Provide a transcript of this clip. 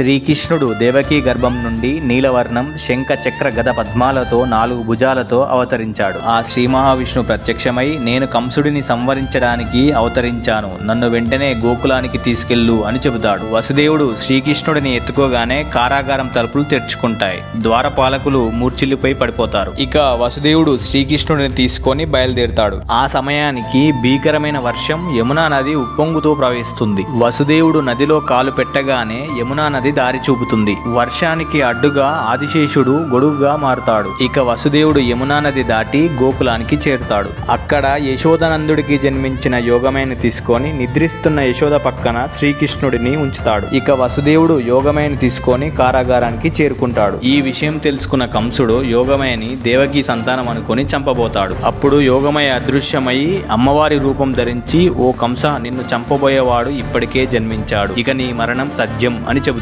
శ్రీకృష్ణుడు దేవకీ గర్భం నుండి నీలవర్ణం శంఖ చక్ర గద పద్మాలతో నాలుగు భుజాలతో అవతరించాడు. ఆ శ్రీ మహావిష్ణు ప్రత్యక్షమై నేను కంసుడిని సంవరించడానికి అవతరించాను. నన్ను వెంటనే గోకులానికి తీసుకెళ్ళు అని చెబుతాడు. వసుదేవుడు శ్రీకృష్ణుడిని ఎత్తుకోగానే కారాగారం తలుపులు తెరుచుకుంటాయి. ద్వారపాలకులు మూర్ఛిల్లిపై పడిపోతారు. ఇక వసుదేవుడు శ్రీకృష్ణుడిని తీసుకొని బయలుదేరుతాడు. ఆ సమయానికి భీకరమైన వర్షం యమునా నది ఉప్పొంగుతో ప్రవహిస్తుంది. వసుదేవుడు నదిలో కాలు పెట్టగానే యమునా నది దారి చూపుతుంది. వర్షానికి అడ్డుగా ఆదిశేషుడు గొడుగుగా మారుతాడు. ఇక వసుదేవుడు యమునా నది దాటి గోకులానికి చేరుతాడు. అక్కడ యశోదనందుడికి జన్మించిన యోగమైన తీసుకొని నిద్రిస్తున్న యశోద పక్కన శ్రీకృష్ణుడిని ఉంచుతాడు. ఇక వసుదేవుడు యోగమైన తీసుకొని కారాగారానికి చేరుకుంటాడు. ఈ విషయం తెలుసుకున్న కంసుడు యోగమయని దేవకి సంతానం అనుకొని చంపబోతాడు. అప్పుడు యోగమయ అదృశ్యమై అమ్మవారి రూపం ధరించి ఓ కంస నిన్ను చంపబోయేవాడు ఇప్పటికే జన్మించాడు. ఇక నీ మరణం తథ్యం అని చెబుతాడు.